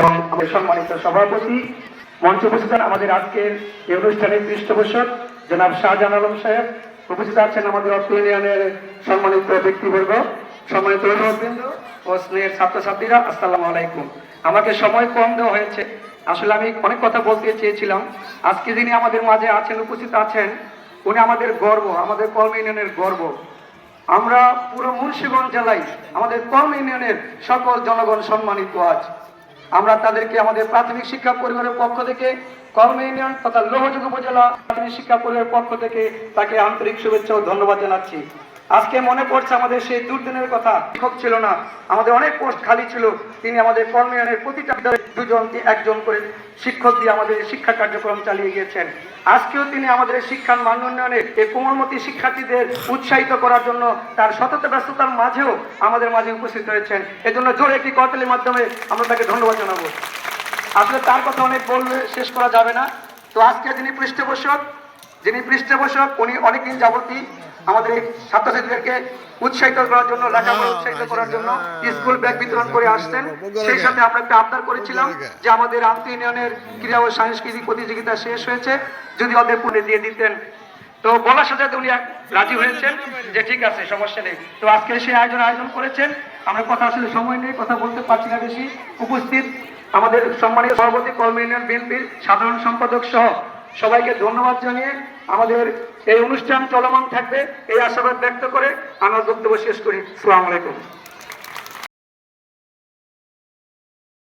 এবং আমাদের সম্মানিত সভাপতি, মঞ্চে উপস্থিত আমাদের আজকের এই অনুষ্ঠানের পৃষ্ঠপোষক জনাব শাহজাহান আলম সাহেব উপস্থিত আছেন আমাদের সম্মানিত ব্যক্তিবর্গ, সম্মানিত ও স্নেহের ছাত্রছাত্রীরা আলাইকুম। আমাকে সময় কম দেওয়া হয়েছে। আসলে আমি অনেক কথা বলতে চেয়েছিলাম। আজকে যিনি আমাদের মাঝে আছেন, উপস্থিত আছেন, উনি আমাদের গর্ব, আমাদের কর্ম ইউনিয়নের গর্ব। আমরা পুরো মুন্সিগঞ্জ জেলায় আমাদের কর্ম ইউনিয়নের সকল জনগণ সম্মানিত আজ। আমরা তাদেরকে আমাদের প্রাথমিক শিক্ষা পরিবারের পক্ষ থেকে কর্ম ইউনিয়ন তথা লোহযোগ উপজেলা প্রাথমিক শিক্ষা পরিবারের পক্ষ থেকে তাকে আন্তরিক শুভেচ্ছা ও ধন্যবাদ জানাচ্ছি। আজকে মনে পড়ছে আমাদের সেই দুর্দিনের কথা। শিক্ষক ছিল না, আমাদের অনেক পোস্ট খালি ছিল। তিনি আমাদের কর্ম ইউনিয়নের প্রতিটা দুজন একজন করে শিক্ষক দিয়ে আমাদের শিক্ষা কার্যক্রম চালিয়ে গিয়েছেন। আজকেও তিনি আমাদের শিক্ষার মান উন্নয়নে এই কোমলমতি শিক্ষার্থীদের উৎসাহিত করার জন্য তার সতত, ব্যস্ততার মাঝেও আমাদের মাঝে উপস্থিত হয়েছেন। এজন্য জোরে একটি করতালির মাধ্যমে আমরা তাকে ধন্যবাদ জানাব। আসলে তার কথা অনেক বললে শেষ করা যাবে না। তো আজকে যিনি পৃষ্ঠপোষক যিনি পৃষ্ঠপোষক, উনি অনেকদিন যাবতই আমাদের এই ছাত্রছাত্রীদেরকে উৎসাহিত করার জন্য লেখাপড়া উৎসাহিত করার জন্য স্কুল ব্যাগ বিতরণ করে আসছেন। সেই সাথে আমরা একটা আবদার করেছিলাম যে আমাদের আন্ত ইউনিয়নের ক্রীড়া ও সাংস্কৃতিক প্রতিযোগিতা শেষ হয়েছে যদি ওদের পুনে দিয়ে দিতেন। তো বলার সাথে সাথে উনি রাজি হয়েছেন যে ঠিক আছে সমস্যা নেই। তো আজকে সেই আয়োজন আয়োজন করেছেন। আমরা কথা আসলে সময় নেই কথা বলতে পারছি না বেশি। উপস্থিত আমাদের সম্মানিত সভাপতি কর্ম ইউনিয়ন বিএনপির সাধারণ সম্পাদক সহ সবাইকে ধন্যবাদ জানিয়ে আমাদের এই অনুষ্ঠান চলমান থাকবে। এই আশাবাদ ব্যক্ত করে আমার বক্তব্য শেষ করি। সালাম আলাইকুম।